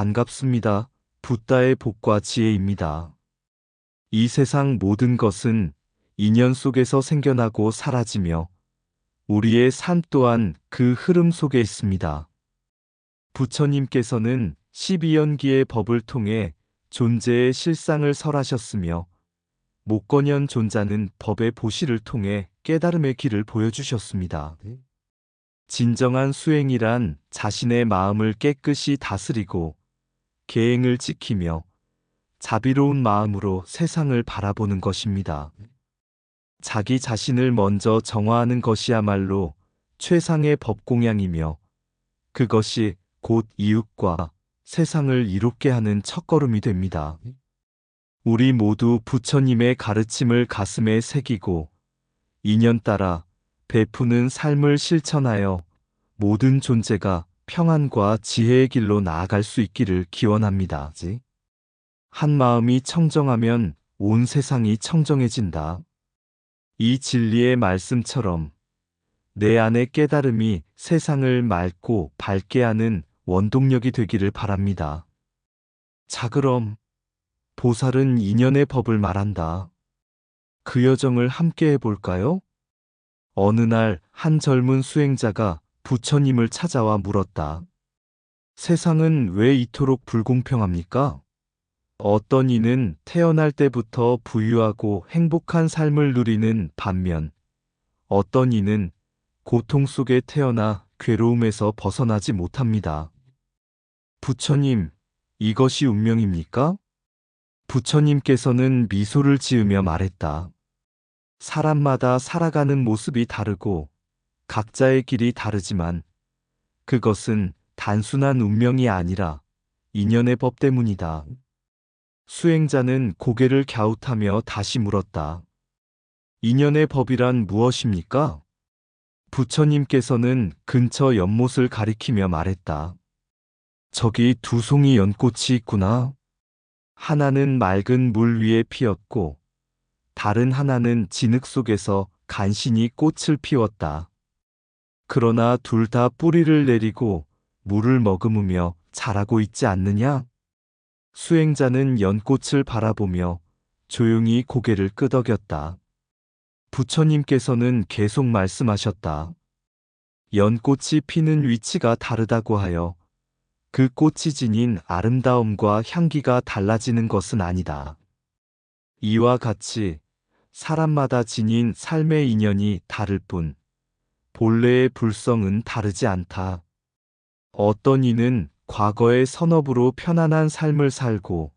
반갑습니다. 붓다의 복과 지혜입니다. 이 세상 모든 것은 인연 속에서 생겨나고 사라지며 우리의 삶 또한 그 흐름 속에 있습니다. 부처님께서는 12연기의 법을 통해 존재의 실상을 설하셨으며 목건현 존자는 법의 보시를 통해 깨달음의 길을 보여주셨습니다. 진정한 수행이란 자신의 마음을 깨끗이 다스리고 계행을 지키며 자비로운 마음으로 세상을 바라보는 것입니다. 자기 자신을 먼저 정화하는 것이야말로 최상의 법공양이며 그것이 곧 이웃과 세상을 이롭게 하는 첫걸음이 됩니다. 우리 모두 부처님의 가르침을 가슴에 새기고 인연 따라 베푸는 삶을 실천하여 모든 존재가 평안과 지혜의 길로 나아갈 수 있기를 기원합니다. 한 마음이 청정하면 온 세상이 청정해진다. 이 진리의 말씀처럼 내 안의 깨달음이 세상을 맑고 밝게 하는 원동력이 되기를 바랍니다. 자, 그럼 보살은 인연의 법을 말한다. 그 여정을 함께 해볼까요? 어느 날 한 젊은 수행자가 부처님을 찾아와 물었다. 세상은 왜 이토록 불공평합니까? 어떤 이는 태어날 때부터 부유하고 행복한 삶을 누리는 반면 어떤 이는 고통 속에 태어나 괴로움에서 벗어나지 못합니다. 부처님, 이것이 운명입니까? 부처님께서는 미소를 지으며 말했다. 사람마다 살아가는 모습이 다르고 각자의 길이 다르지만 그것은 단순한 운명이 아니라 인연의 법 때문이다. 수행자는 고개를 갸웃하며 다시 물었다. 인연의 법이란 무엇입니까? 부처님께서는 근처 연못을 가리키며 말했다. 저기 두 송이 연꽃이 있구나. 하나는 맑은 물 위에 피었고, 다른 하나는 진흙 속에서 간신히 꽃을 피웠다. 그러나 둘 다 뿌리를 내리고 물을 머금으며 자라고 있지 않느냐? 수행자는 연꽃을 바라보며 조용히 고개를 끄덕였다. 부처님께서는 계속 말씀하셨다. 연꽃이 피는 위치가 다르다고 하여 그 꽃이 지닌 아름다움과 향기가 달라지는 것은 아니다. 이와 같이 사람마다 지닌 삶의 인연이 다를 뿐 본래의 불성은 다르지 않다. 어떤 이는 과거의 선업으로 편안한 삶을 살고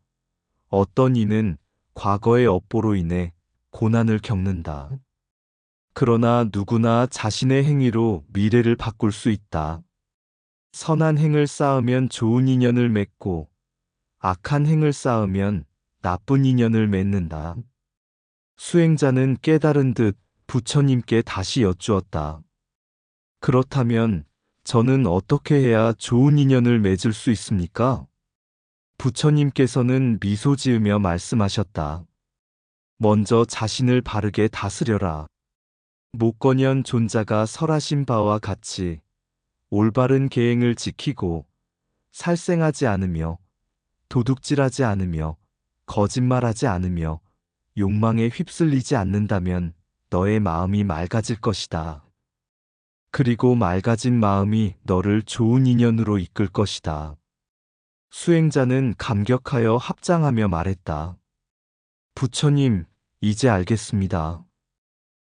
어떤 이는 과거의 업보로 인해 고난을 겪는다. 그러나 누구나 자신의 행위로 미래를 바꿀 수 있다. 선한 행을 쌓으면 좋은 인연을 맺고 악한 행을 쌓으면 나쁜 인연을 맺는다. 수행자는 깨달은 듯 부처님께 다시 여쭈었다. 그렇다면 저는 어떻게 해야 좋은 인연을 맺을 수 있습니까? 부처님께서는 미소 지으며 말씀하셨다. 먼저 자신을 바르게 다스려라. 목건현 존자가 설하신 바와 같이 올바른 계행을 지키고 살생하지 않으며 도둑질하지 않으며 거짓말하지 않으며 욕망에 휩쓸리지 않는다면 너의 마음이 맑아질 것이다. 그리고 맑아진 마음이 너를 좋은 인연으로 이끌 것이다. 수행자는 감격하여 합장하며 말했다. 부처님, 이제 알겠습니다.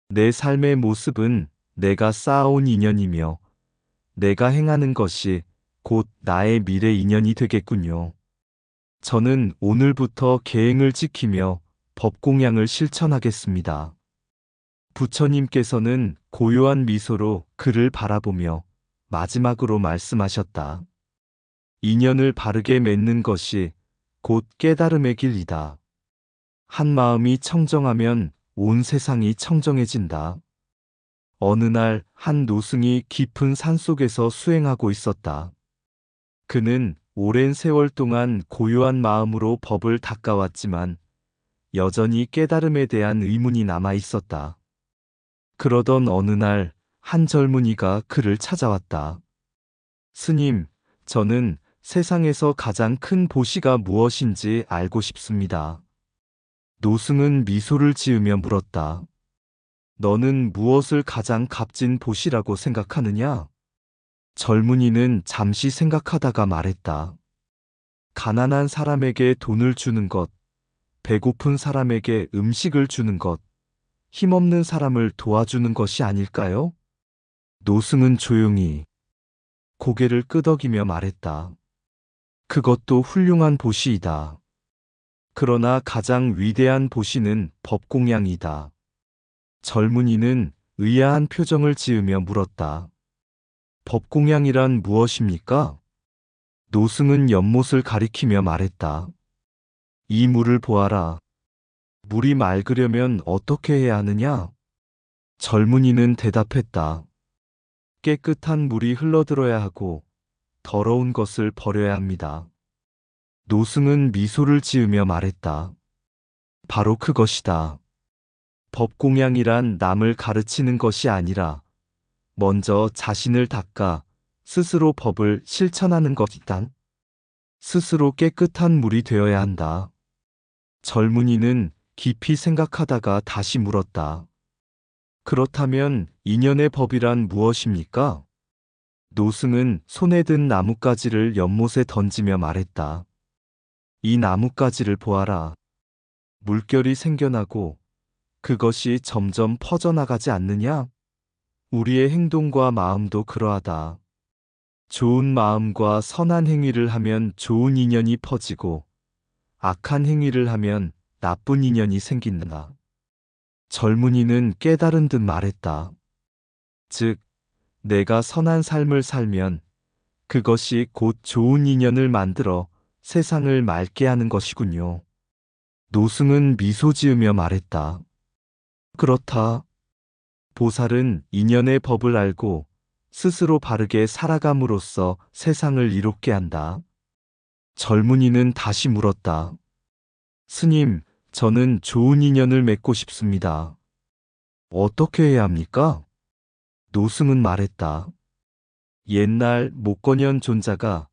내 삶의 모습은 내가 쌓아온 인연이며 내가 행하는 것이 곧 나의 미래 인연이 되겠군요. 저는 오늘부터 계행을 지키며 법공양을 실천하겠습니다. 부처님께서는 고요한 미소로 그를 바라보며 마지막으로 말씀하셨다. 인연을 바르게 맺는 것이 곧 깨달음의 길이다. 한 마음이 청정하면 온 세상이 청정해진다. 어느 날 한 노승이 깊은 산 속에서 수행하고 있었다. 그는 오랜 세월 동안 고요한 마음으로 법을 닦아왔지만 여전히 깨달음에 대한 의문이 남아 있었다. 그러던 어느 날 한 젊은이가 그를 찾아왔다. 스님, 저는 세상에서 가장 큰 보시가 무엇인지 알고 싶습니다. 노승은 미소를 지으며 물었다. 너는 무엇을 가장 값진 보시라고 생각하느냐? 젊은이는 잠시 생각하다가 말했다. 가난한 사람에게 돈을 주는 것, 배고픈 사람에게 음식을 주는 것, 힘없는 사람을 도와주는 것이 아닐까요? 노승은 조용히 고개를 끄덕이며 말했다. 그것도 훌륭한 보시이다. 그러나 가장 위대한 보시는 법공양이다. 젊은이는 의아한 표정을 지으며 물었다. 법공양이란 무엇입니까? 노승은 연못을 가리키며 말했다. 이 물을 보아라. 물이 맑으려면 어떻게 해야 하느냐? 젊은이는 대답했다. 깨끗한 물이 흘러들어야 하고 더러운 것을 버려야 합니다. 노승은 미소를 지으며 말했다. 바로 그것이다. 법공양이란 남을 가르치는 것이 아니라 먼저 자신을 닦아 스스로 법을 실천하는 것이다. 스스로 깨끗한 물이 되어야 한다. 젊은이는 깊이 생각하다가 다시 물었다. 그렇다면 인연의 법이란 무엇입니까? 노승은 손에 든 나뭇가지를 연못에 던지며 말했다. 이 나뭇가지를 보아라. 물결이 생겨나고 그것이 점점 퍼져나가지 않느냐? 우리의 행동과 마음도 그러하다. 좋은 마음과 선한 행위를 하면 좋은 인연이 퍼지고 악한 행위를 하면 나쁜 인연이 생긴다. 젊은이는 깨달은 듯 말했다. 즉, 내가 선한 삶을 살면 그것이 곧 좋은 인연을 만들어 세상을 맑게 하는 것이군요. 노승은 미소 지으며 말했다. 그렇다. 보살은 인연의 법을 알고 스스로 바르게 살아감으로써 세상을 이롭게 한다. 젊은이는 다시 물었다. 스님, 저는 좋은 인연을 맺고 싶습니다. 어떻게 해야 합니까? 노승은 말했다. 옛날 목건현 존자가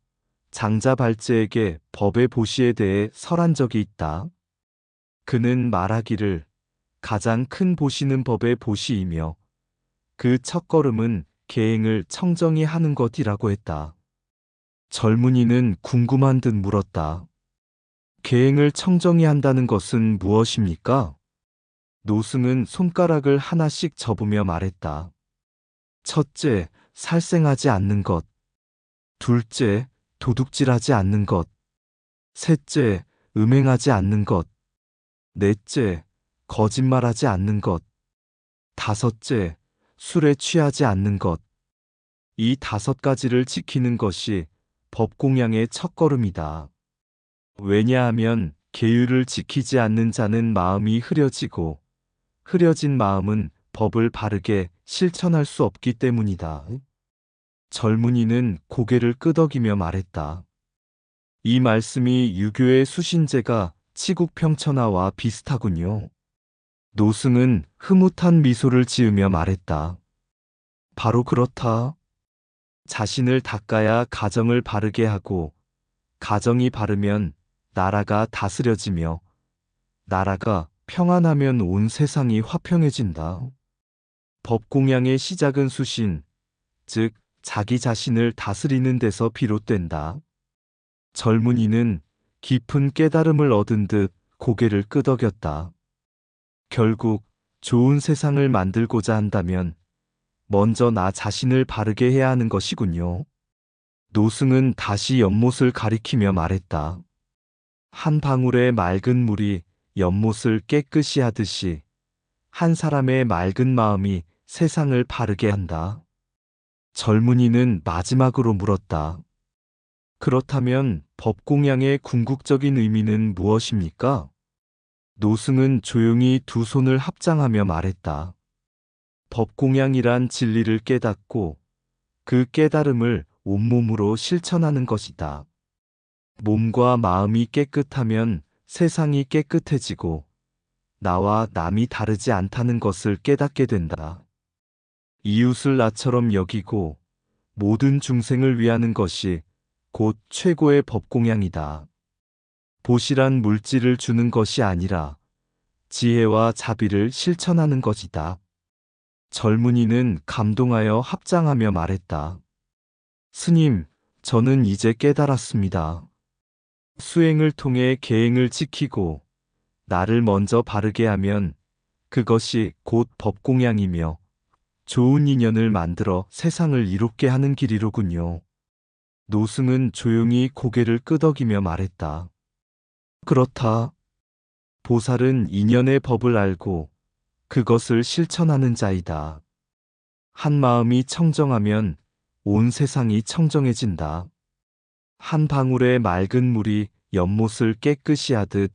장자 발제에게 법의 보시에 대해 설한 적이 있다. 그는 말하기를 가장 큰 보시는 법의 보시이며 그 첫걸음은 계행을 청정히 하는 것이라고 했다. 젊은이는 궁금한 듯 물었다. 계행을 청정히 한다는 것은 무엇입니까? 노승은 손가락을 하나씩 접으며 말했다. 첫째, 살생하지 않는 것. 둘째, 도둑질하지 않는 것. 셋째, 음행하지 않는 것. 넷째, 거짓말하지 않는 것. 다섯째, 술에 취하지 않는 것. 이 다섯 가지를 지키는 것이 법공양의 첫걸음이다. 왜냐하면 계율을 지키지 않는 자는 마음이 흐려지고 흐려진 마음은 법을 바르게 실천할 수 없기 때문이다. 젊은이는 고개를 끄덕이며 말했다. 이 말씀이 유교의 수신제가 치국평천하와 비슷하군요. 노승은 흐뭇한 미소를 지으며 말했다. 바로 그렇다. 자신을 닦아야 가정을 바르게 하고, 가정이 바르면 나라가 다스려지며, 나라가 평안하면 온 세상이 화평해진다. 법공양의 시작은 수신, 즉, 자기 자신을 다스리는 데서 비롯된다. 젊은이는 깊은 깨달음을 얻은 듯 고개를 끄덕였다. 결국 좋은 세상을 만들고자 한다면 먼저 나 자신을 바르게 해야 하는 것이군요. 노승은 다시 연못을 가리키며 말했다. 한 방울의 맑은 물이 연못을 깨끗이 하듯이 한 사람의 맑은 마음이 세상을 바르게 한다. 젊은이는 마지막으로 물었다. 그렇다면 법공양의 궁극적인 의미는 무엇입니까? 노승은 조용히 두 손을 합장하며 말했다. 법공양이란 진리를 깨닫고 그 깨달음을 온몸으로 실천하는 것이다. 몸과 마음이 깨끗하면 세상이 깨끗해지고 나와 남이 다르지 않다는 것을 깨닫게 된다. 이웃을 나처럼 여기고 모든 중생을 위하는 것이 곧 최고의 법공양이다. 보시란 물질을 주는 것이 아니라 지혜와 자비를 실천하는 것이다. 젊은이는 감동하여 합장하며 말했다. 스님, 저는 이제 깨달았습니다. 수행을 통해 계행을 지키고 나를 먼저 바르게 하면 그것이 곧 법공양이며 좋은 인연을 만들어 세상을 이롭게 하는 길이로군요. 노승은 조용히 고개를 끄덕이며 말했다. 그렇다. 보살은 인연의 법을 알고 그것을 실천하는 자이다. 한 마음이 청정하면 온 세상이 청정해진다. 한 방울의 맑은 물이 연못을 깨끗이 하듯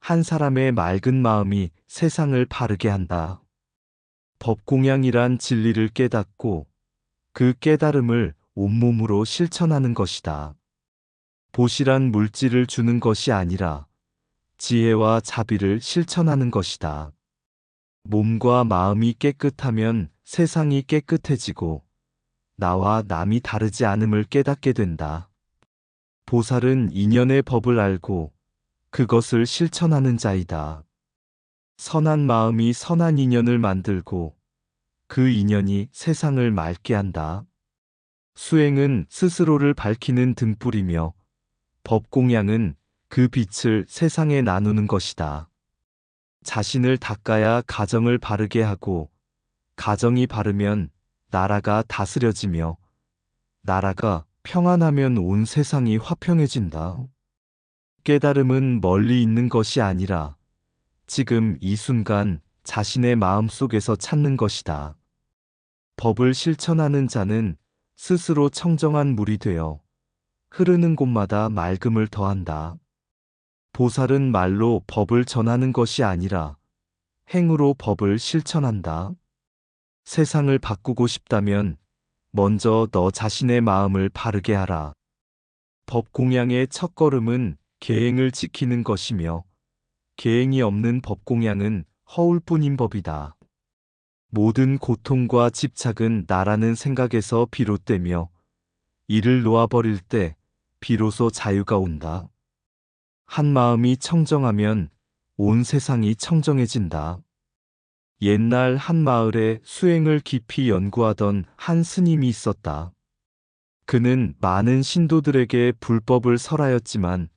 한 사람의 맑은 마음이 세상을 바르게 한다. 법공양이란 진리를 깨닫고 그 깨달음을 온몸으로 실천하는 것이다. 보시란 물질을 주는 것이 아니라 지혜와 자비를 실천하는 것이다. 몸과 마음이 깨끗하면 세상이 깨끗해지고 나와 남이 다르지 않음을 깨닫게 된다. 보살은 인연의 법을 알고 그것을 실천하는 자이다. 선한 마음이 선한 인연을 만들고 그 인연이 세상을 맑게 한다. 수행은 스스로를 밝히는 등불이며 법공양은 그 빛을 세상에 나누는 것이다. 자신을 닦아야 가정을 바르게 하고 가정이 바르면 나라가 다스려지며 나라가 평안하면 온 세상이 화평해진다. 깨달음은 멀리 있는 것이 아니라 지금 이 순간 자신의 마음 속에서 찾는 것이다. 법을 실천하는 자는 스스로 청정한 물이 되어 흐르는 곳마다 맑음을 더한다. 보살은 말로 법을 전하는 것이 아니라 행으로 법을 실천한다. 세상을 바꾸고 싶다면 먼저 너 자신의 마음을 바르게 하라. 법 공양의 첫 걸음은 계행을 지키는 것이며 계행이 없는 법 공양은 허울 뿐인 법이다. 모든 고통과 집착은 나라는 생각에서 비롯되며 이를 놓아버릴 때 비로소 자유가 온다. 한 마음이 청정하면 온 세상이 청정해진다. 옛날 한 마을에 수행을 깊이 연구하던 한 스님이 있었다. 그는 많은 신도들에게 불법을 설하였지만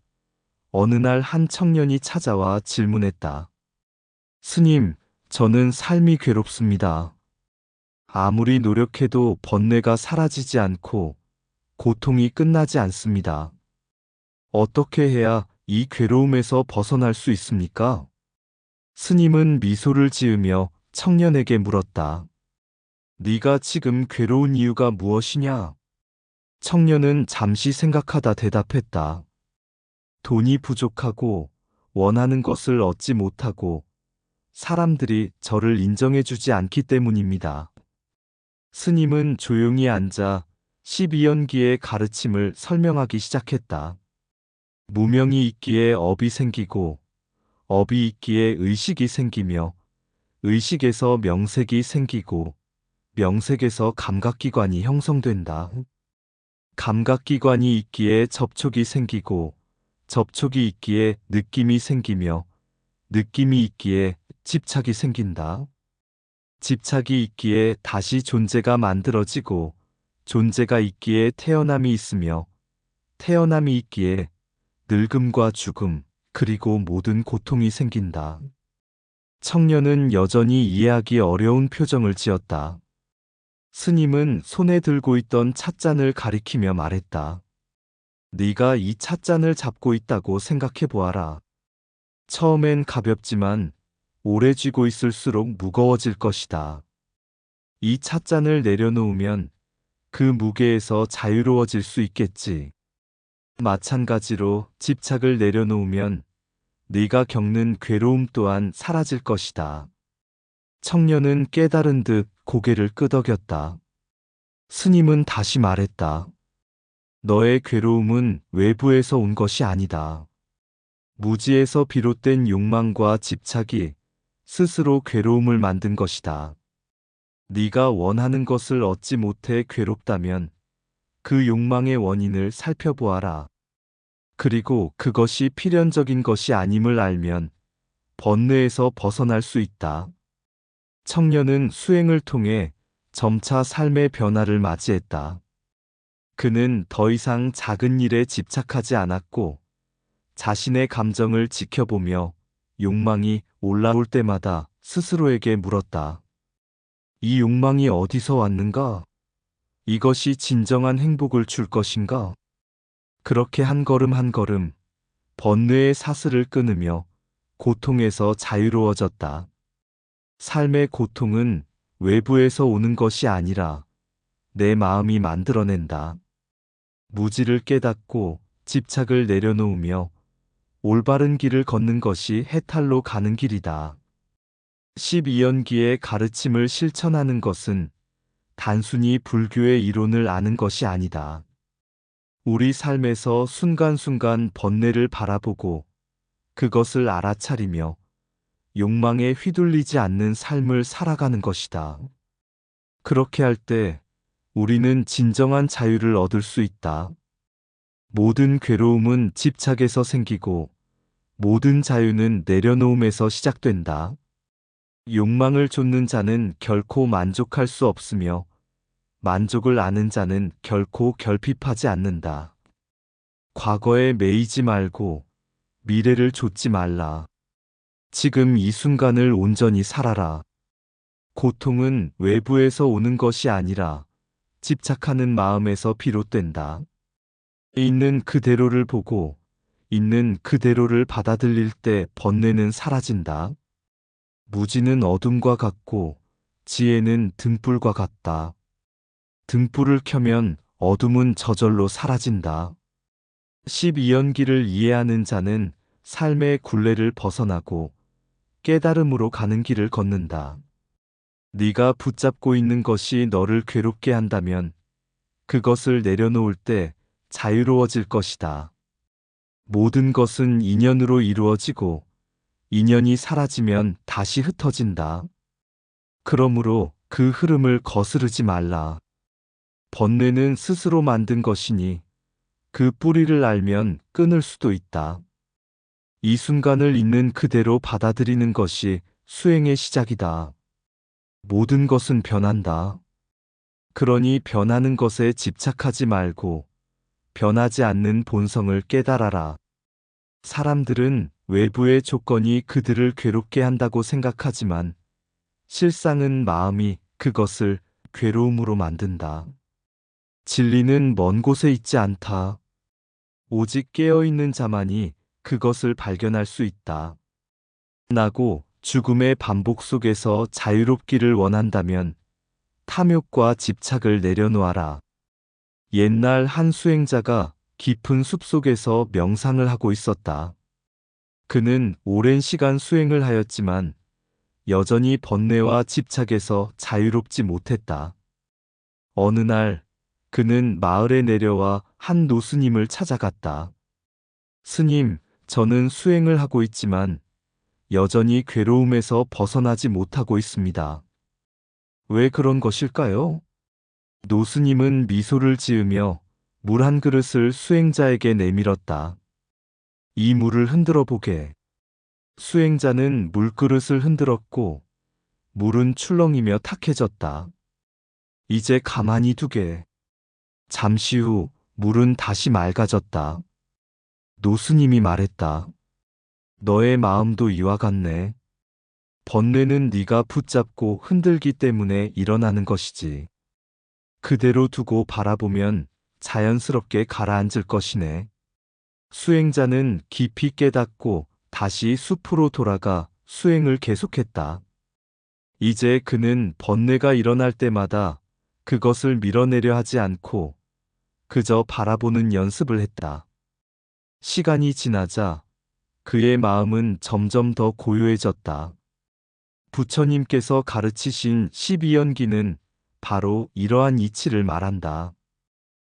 어느 날 한 청년이 찾아와 질문했다. 스님, 저는 삶이 괴롭습니다. 아무리 노력해도 번뇌가 사라지지 않고 고통이 끝나지 않습니다. 어떻게 해야 이 괴로움에서 벗어날 수 있습니까? 스님은 미소를 지으며 청년에게 물었다. 네가 지금 괴로운 이유가 무엇이냐? 청년은 잠시 생각하다 대답했다. 돈이 부족하고 원하는 것을 얻지 못하고 사람들이 저를 인정해주지 않기 때문입니다. 스님은 조용히 앉아 12연기의 가르침을 설명하기 시작했다. 무명이 있기에 업이 생기고 업이 있기에 의식이 생기며 의식에서 명색이 생기고 명색에서 감각기관이 형성된다. 감각기관이 있기에 접촉이 생기고 접촉이 있기에 느낌이 생기며 느낌이 있기에 집착이 생긴다. 집착이 있기에 다시 존재가 만들어지고 존재가 있기에 태어남이 있으며 태어남이 있기에 늙음과 죽음 그리고 모든 고통이 생긴다. 청년은 여전히 이해하기 어려운 표정을 지었다. 스님은 손에 들고 있던 찻잔을 가리키며 말했다. 네가 이 찻잔을 잡고 있다고 생각해 보아라. 처음엔 가볍지만 오래 쥐고 있을수록 무거워질 것이다. 이 찻잔을 내려놓으면 그 무게에서 자유로워질 수 있겠지. 마찬가지로 집착을 내려놓으면 네가 겪는 괴로움 또한 사라질 것이다. 청년은 깨달은 듯 고개를 끄덕였다. 스님은 다시 말했다. 너의 괴로움은 외부에서 온 것이 아니다. 무지에서 비롯된 욕망과 집착이 스스로 괴로움을 만든 것이다. 네가 원하는 것을 얻지 못해 괴롭다면 그 욕망의 원인을 살펴보아라. 그리고 그것이 필연적인 것이 아님을 알면 번뇌에서 벗어날 수 있다. 청년은 수행을 통해 점차 삶의 변화를 맞이했다. 그는 더 이상 작은 일에 집착하지 않았고 자신의 감정을 지켜보며 욕망이 올라올 때마다 스스로에게 물었다. 이 욕망이 어디서 왔는가? 이것이 진정한 행복을 줄 것인가? 그렇게 한 걸음 한 걸음 번뇌의 사슬을 끊으며 고통에서 자유로워졌다. 삶의 고통은 외부에서 오는 것이 아니라 내 마음이 만들어낸다. 무지를 깨닫고 집착을 내려놓으며 올바른 길을 걷는 것이 해탈로 가는 길이다. 12연기의 가르침을 실천하는 것은 단순히 불교의 이론을 아는 것이 아니다. 우리 삶에서 순간순간 번뇌를 바라보고 그것을 알아차리며 욕망에 휘둘리지 않는 삶을 살아가는 것이다. 그렇게 할 때 우리는 진정한 자유를 얻을 수 있다. 모든 괴로움은 집착에서 생기고 모든 자유는 내려놓음에서 시작된다. 욕망을 좇는 자는 결코 만족할 수 없으며 만족을 아는 자는 결코 결핍하지 않는다. 과거에 매이지 말고 미래를 좇지 말라. 지금 이 순간을 온전히 살아라. 고통은 외부에서 오는 것이 아니라 집착하는 마음에서 비롯된다. 있는 그대로를 보고 있는 그대로를 받아들일 때 번뇌는 사라진다. 무지는 어둠과 같고 지혜는 등불과 같다. 등불을 켜면 어둠은 저절로 사라진다. 12연기를 이해하는 자는 삶의 굴레를 벗어나고 깨달음으로 가는 길을 걷는다. 네가 붙잡고 있는 것이 너를 괴롭게 한다면 그것을 내려놓을 때 자유로워질 것이다. 모든 것은 인연으로 이루어지고 인연이 사라지면 다시 흩어진다. 그러므로 그 흐름을 거스르지 말라. 번뇌는 스스로 만든 것이니 그 뿌리를 알면 끊을 수도 있다. 이 순간을 있는 그대로 받아들이는 것이 수행의 시작이다. 모든 것은 변한다. 그러니 변하는 것에 집착하지 말고 변하지 않는 본성을 깨달아라. 사람들은 외부의 조건이 그들을 괴롭게 한다고 생각하지만 실상은 마음이 그것을 괴로움으로 만든다. 진리는 먼 곳에 있지 않다. 오직 깨어있는 자만이 그것을 발견할 수 있다. 나고 죽음의 반복 속에서 자유롭기를 원한다면 탐욕과 집착을 내려놓아라. 옛날 한 수행자가 깊은 숲 속에서 명상을 하고 있었다. 그는 오랜 시간 수행을 하였지만 여전히 번뇌와 집착에서 자유롭지 못했다. 어느 날 그는 마을에 내려와 한 노스님을 찾아갔다. 스님, 저는 수행을 하고 있지만 여전히 괴로움에서 벗어나지 못하고 있습니다. 왜 그런 것일까요? 노스님은 미소를 지으며 물 한 그릇을 수행자에게 내밀었다. 이 물을 흔들어 보게. 수행자는 물그릇을 흔들었고 물은 출렁이며 탁해졌다. 이제 가만히 두게. 잠시 후 물은 다시 맑아졌다. 노스님이 말했다. 너의 마음도 이와 같네. 번뇌는 네가 붙잡고 흔들기 때문에 일어나는 것이지. 그대로 두고 바라보면 자연스럽게 가라앉을 것이네. 수행자는 깊이 깨닫고 다시 숲으로 돌아가 수행을 계속했다. 이제 그는 번뇌가 일어날 때마다 그것을 밀어내려 하지 않고 그저 바라보는 연습을 했다. 시간이 지나자 그의 마음은 점점 더 고요해졌다. 부처님께서 가르치신 12연기는 바로 이러한 이치를 말한다.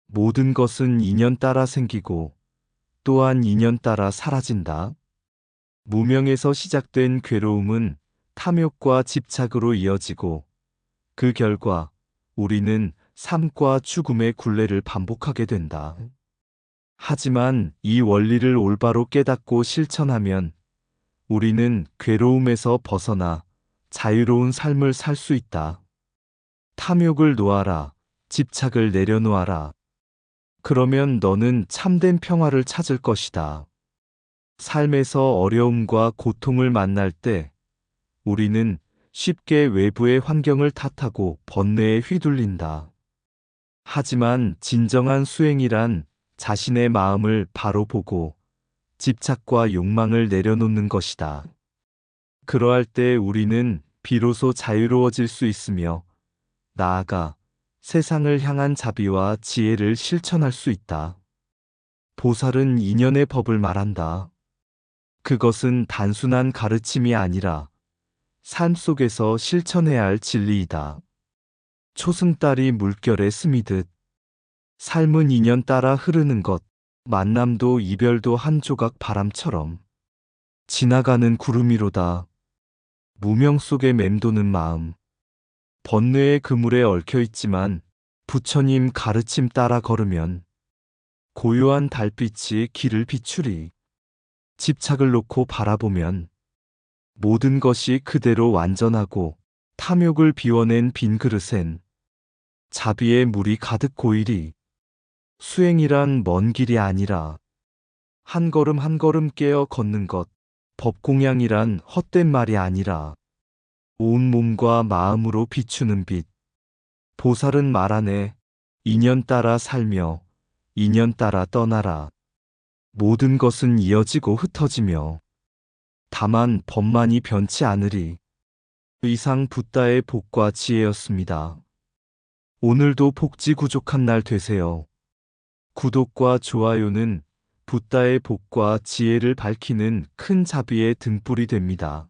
모든 것은 인연 따라 생기고 또한 인연 따라 사라진다. 무명에서 시작된 괴로움은 탐욕과 집착으로 이어지고 그 결과 우리는 삶과 죽음의 굴레를 반복하게 된다. 하지만 이 원리를 올바로 깨닫고 실천하면 우리는 괴로움에서 벗어나 자유로운 삶을 살 수 있다. 탐욕을 놓아라. 집착을 내려놓아라. 그러면 너는 참된 평화를 찾을 것이다. 삶에서 어려움과 고통을 만날 때 우리는 쉽게 외부의 환경을 탓하고 번뇌에 휘둘린다. 하지만 진정한 수행이란 자신의 마음을 바로 보고 집착과 욕망을 내려놓는 것이다. 그러할 때 우리는 비로소 자유로워질 수 있으며 나아가 세상을 향한 자비와 지혜를 실천할 수 있다. 보살은 인연의 법을 말한다. 그것은 단순한 가르침이 아니라 삶 속에서 실천해야 할 진리이다. 초승달이 물결에 스미듯 삶은 인연 따라 흐르는 것, 만남도 이별도 한 조각 바람처럼 지나가는 구름이로다. 무명 속에 맴도는 마음. 번뇌의 그물에 얽혀 있지만 부처님 가르침 따라 걸으면 고요한 달빛이 길을 비추리. 집착을 놓고 바라보면 모든 것이 그대로 완전하고 탐욕을 비워낸 빈 그릇엔 자비의 물이 가득 고이리. 수행이란 먼 길이 아니라 한 걸음 한 걸음 깨어 걷는 것, 법공양이란 헛된 말이 아니라 온 몸과 마음으로 비추는 빛. 보살은 말하네. 인연 따라 살며 인연 따라 떠나라. 모든 것은 이어지고 흩어지며 다만 법만이 변치 않으리. 이상 붓다의 복과 지혜였습니다. 오늘도 복지 구족한 날 되세요. 구독과 좋아요는 붓다의 복과 지혜를 밝히는 큰 자비의 등불이 됩니다.